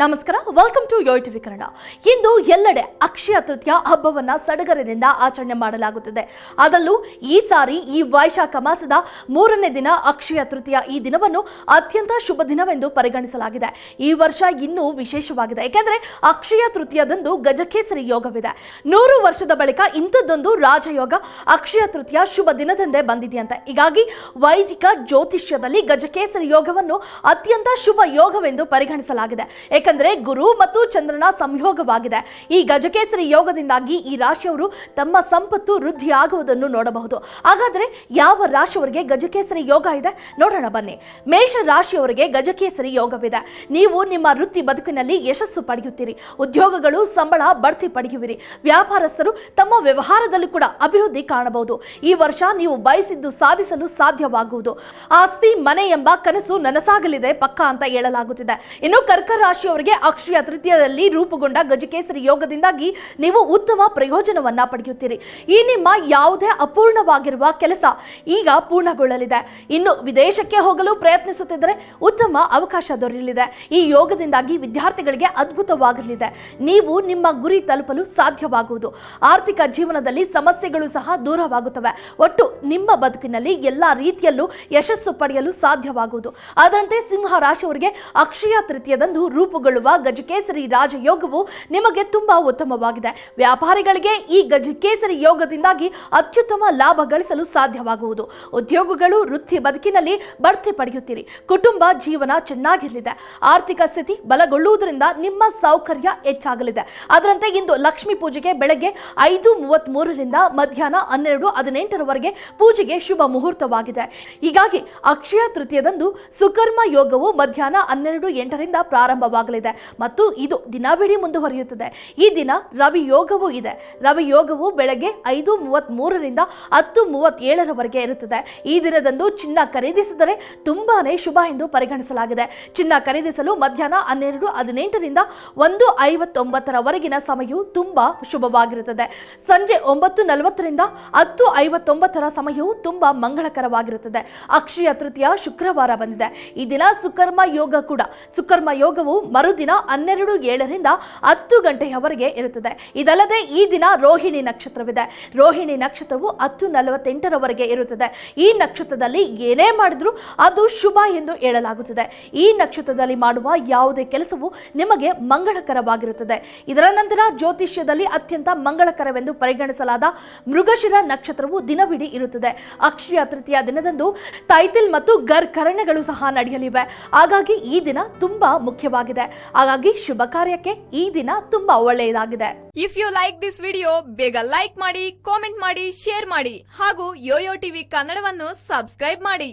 ನಮಸ್ಕಾರ welcome to yoyo TV Kannada. ಇಂದು ಎಲ್ಲೆಡೆ ಅಕ್ಷಯ ತೃತೀಯ ಹಬ್ಬವನ್ನ ಸಡಗರದಿಂದ ಆಚರಣೆ ಮಾಡಲಾಗುತ್ತದೆ. ಅದರಲ್ಲೂ ಈ ಸಾರಿ ಈ ವೈಶಾಖ ಮಾಸದ ಮೂರನೇ ದಿನ ಅಕ್ಷಯ ತೃತೀಯ ಈ ದಿನವನ್ನು ಅತ್ಯಂತ ಶುಭ ದಿನವೆಂದು ಪರಿಗಣಿಸಲಾಗಿದೆ. ಈ ವರ್ಷ ಇನ್ನೂ ವಿಶೇಷವಾಗಿದೆ. ಏಕೆಂದರೆ ಅಕ್ಷಯ ತೃತೀಯದಂದು ಗಜಕೇಸರಿ ಯೋಗವಿದೆ. ನೂರು ವರ್ಷದ ಬಳಿಕ ಇಂಥದ್ದೊಂದು ರಾಜಯೋಗ ಅಕ್ಷಯ ತೃತೀಯ ಶುಭ ದಿನದಂದೇ ಬಂದಿದೆಯಂತೆ. ಹೀಗಾಗಿ ವೈದಿಕ ಜ್ಯೋತಿಷ್ಯದಲ್ಲಿ ಗಜಕೇಸರಿ ಯೋಗವನ್ನು ಅತ್ಯಂತ ಶುಭ ಯೋಗವೆಂದು ಪರಿಗಣಿಸಲಾಗಿದೆ. ಏಕೆಂದರೆ ಗುರು ಮತ್ತು ಚಂದ್ರನ ಸಂಯೋಗವಾಗಿದೆ. ಈ ಗಜಕೇಸರಿ ಯೋಗದಿಂದಾಗಿ ಈ ರಾಶಿಯವರು ತಮ್ಮ ಸಂಪತ್ತು ವೃದ್ಧಿಯಾಗುವುದನ್ನು ನೋಡಬಹುದು. ಹಾಗಾದ್ರೆ ಯಾವ ರಾಶಿಯವರಿಗೆ ಗಜಕೇಸರಿ ಯೋಗ ಇದೆ? ನೋಡೋಣ ಬನ್ನಿ. ಮೇಷ ರಾಶಿಯವರಿಗೆ ಗಜಕೇಸರಿ ಯೋಗವಿದೆ. ನೀವು ನಿಮ್ಮ ವೃತ್ತಿ ಬದುಕಿನಲ್ಲಿ ಯಶಸ್ಸು ಪಡೆಯುತ್ತೀರಿ. ಉದ್ಯೋಗಗಳು, ಸಂಬಳ ಬಡ್ತಿ ಪಡೆಯುವಿರಿ. ವ್ಯಾಪಾರಸ್ಥರು ತಮ್ಮ ವ್ಯವಹಾರದಲ್ಲಿ ಕೂಡ ಅಭಿವೃದ್ಧಿ ಕಾಣಬಹುದು. ಈ ವರ್ಷ ನೀವು ಬಯಸಿದ್ದು ಸಾಧಿಸಲು ಸಾಧ್ಯವಾಗುವುದು. ಆಸ್ತಿ, ಮನೆ ಎಂಬ ಕನಸು ನನಸಾಗಲಿದೆ ಪಕ್ಕ ಅಂತ ಹೇಳಲಾಗುತ್ತಿದೆ. ಇನ್ನು ಕರ್ಕ ರಾಶಿಯವರಿಗೆ ಅಕ್ಷಯ ತೃತೀಯದಲ್ಲಿ ರೂಪುಗೊಂಡ ಗಜಕೇಸರಿ ಯೋಗದಿಂದಾಗಿ ನೀವು ಉತ್ತಮ ಪ್ರಯೋಜನವನ್ನ ಪಡೆಯುತ್ತೀರಿ. ಈ ನಿಮ್ಮ ಯಾವುದೇ ಅಪೂರ್ಣವಾಗಿರುವ ಕೆಲಸ ಈಗ ಪೂರ್ಣಗೊಳ್ಳಲಿದೆ. ಇನ್ನು ವಿದೇಶಕ್ಕೆ ಹೋಗಲು ಪ್ರಯತ್ನಿಸುತ್ತಿದ್ದರೆ ಉತ್ತಮ ಅವಕಾಶ ದೊರೆಯಲಿದೆ. ಈ ಯೋಗದಿಂದಾಗಿ ವಿದ್ಯಾರ್ಥಿಗಳಿಗೆ ಅದ್ಭುತವಾಗಲಿದೆ. ನೀವು ನಿಮ್ಮ ಗುರಿ ತಲುಪಲು ಸಾಧ್ಯವಾಗುವುದು. ಆರ್ಥಿಕ ಜೀವನದಲ್ಲಿ ಸಮಸ್ಯೆಗಳು ಸಹ ದೂರವಾಗುತ್ತವೆ. ಒಟ್ಟು ನಿಮ್ಮ ಬದುಕಿನಲ್ಲಿ ಎಲ್ಲ ರೀತಿಯಲ್ಲೂ ಯಶಸ್ಸು ಪಡೆಯಲು ಸಾಧ್ಯವಾಗುವುದು. ಅದರಂತೆ ಸಿಂಹ ರಾಶಿಯವರಿಗೆ ಅಕ್ಷಯ ತೃತೀಯದಂದು ರೂಪುಗೊಳ್ಳುವ ಗಜಕೇಸರಿ ರಾಜಯೋಗವು ನಿಮಗೆ ತುಂಬಾ ಉತ್ತಮವಾಗಿದೆ. ವ್ಯಾಪಾರಿಗಳಿಗೆ ಈ ಗಜಕೇಸರಿ ಯೋಗದಿಂದಾಗಿ ಅತ್ಯುತ್ತಮ ಲಾಭ ಗಳಿಸಲು ಸಾಧ್ಯವಾಗುವುದು. ಉದ್ಯೋಗಗಳು ವೃತ್ತಿ ಬದುಕಿನಲ್ಲಿ ಬಡ್ತಿ ಪಡೆಯುತ್ತೀರಿ. ಕುಟುಂಬ ಜೀವನ ಚೆನ್ನಾಗಿರಲಿದೆ. ಆರ್ಥಿಕ ಸ್ಥಿತಿ ಬಲಗೊಳ್ಳುವುದರಿಂದ ನಿಮ್ಮ ಸೌಕರ್ಯ ಹೆಚ್ಚಾಗಲಿದೆ. ಅದರಂತೆ ಇಂದು ಲಕ್ಷ್ಮೀ ಪೂಜೆಗೆ ಬೆಳಗ್ಗೆ ಐದು ಮೂವತ್ತ್ ಮೂರರಿಂದ ಮಧ್ಯಾಹ್ನ ಹನ್ನೆರಡು ಹದಿನೆಂಟರವರೆಗೆ ಪೂಜೆಗೆ ಶುಭ ಮುಹೂರ್ತವಾಗಿದೆ. ಹೀಗಾಗಿ ಅಕ್ಷಯ ತೃತೀಯದಂದು ಸುಕರ್ಮ ಯೋಗವು ಮಧ್ಯಾಹ್ನ ಹನ್ನೆರಡು ಎಂಟರಿಂದ ಪ್ರಾರಂಭವಾಗಲಿದೆ ಮತ್ತು ಇದು ದಿನವಿಡೀ ಮುಂದುವರಿಯುತ್ತದೆ. ಈ ದಿನ ರವಿ ಯೋಗವೂ ಇದೆ. ರವಿ ಯೋಗವು ಬೆಳಗ್ಗೆ ಐದು ಮೂವತ್ತ್ ಮೂರರಿಂದ ಹತ್ತು ಮೂವತ್ತೇಳರವರೆಗೆ ಇರುತ್ತದೆ. ಈ ದಿನದಂದು ಚಿನ್ನ ಖರೀದಿಸಿದರೆ ತುಂಬಾನೇ ಶುಭ ಎಂದು ಪರಿಗಣಿಸಲಾಗಿದೆ. ಚಿನ್ನ ಖರೀದಿಸಲು ಮಧ್ಯಾಹ್ನ ಹನ್ನೆರಡು ಹದಿನೆಂಟರಿಂದ ಒಂದು ಐವತ್ತೊಂಬತ್ತರವರೆಗಿನ ಸಮಯವು ತುಂಬಾ ಶುಭವಾಗಿರುತ್ತದೆ. ಸಂಜೆ ಒಂಬತ್ತು ನಲವತ್ತರಿಂದ ಹತ್ತು ಐವತ್ತೊಂಬತ್ತರ ಸಮಯವು ತುಂಬಾ ಮಂಗಳಕರವಾಗಿರುತ್ತದೆ. ಅಕ್ಷಯ ತೃತೀಯ ಶುಕ್ರವಾರ ಬಂದಿದೆ. ಈ ದಿನ ಸುಕರ್ಮ ಯೋಗ ಕೂಡ. ಸುಕರ್ಮ ಯೋಗವು ಮರುದಿನ ಹನ್ನೆರಡು ಏಳರಿಂದ ಹತ್ತು ಗಂಟೆಯವರೆಗೆ ಇರುತ್ತದೆ. ಇದಲ್ಲದೆ ಈ ದಿನ ರೋಹಿಣಿ ನಕ್ಷತ್ರವಿದೆ. ರೋಹಿಣಿ ನಕ್ಷತ್ರವು ಹತ್ತು ನಲವತ್ತೆಂಟರವರೆಗೆ ಇರುತ್ತದೆ. ಈ ನಕ್ಷತ್ರದಲ್ಲಿ ಏನೇ ಮಾಡಿದ್ರೂ ಅದು ಶುಭ ಎಂದು ಹೇಳಲಾಗುತ್ತದೆ. ಈ ನಕ್ಷತ್ರದಲ್ಲಿ ಮಾಡುವ ಯಾವುದೇ ಕೆಲಸವು ನಿಮಗೆ ಮಂಗಳಕರವಾಗಿರುತ್ತದೆ. ಇದರ ನಂತರ ಜ್ಯೋತಿಷ್ಯದಲ್ಲಿ ಅತ್ಯಂತ ಮಂಗಳಕರವೆಂದು ಪರಿಗಣಿಸಲಾದ ಮೃಗಶಿರ ನಕ್ಷತ್ರವು ದಿನವಿಡೀ ಇರುತ್ತದೆ. ಅಕ್ಷಯ ತೃತೀಯ ದಿನದಂದು ತೈತಿಲ್ ಮತ್ತು ಗರ್ ಕರಣೆಗಳು ಸಹ ನಡೆಯಲಿವೆ. ಹಾಗಾಗಿ ಈ ದಿನ ತುಂಬಾ ಮುಖ್ಯವಾಗಿದೆ. ಹಾಗಾಗಿ ಶುಭ ಕಾರ್ಯಕ್ಕೆ ಈ ದಿನ ತುಂಬಾ ಒಳ್ಳೆಯದಾಗಿದೆ. If you like this video ಬೇಗ ಲೈಕ್ ಮಾಡಿ ಕಾಮೆಂಟ್ ಮಾಡಿ ಶೇರ್ ಮಾಡಿ ಹಾಗೂ ಯೋಯೋ ಟಿವಿ ಕನ್ನಡವನ್ನು ಸಬ್ಸ್ಕ್ರೈಬ್ ಮಾಡಿ.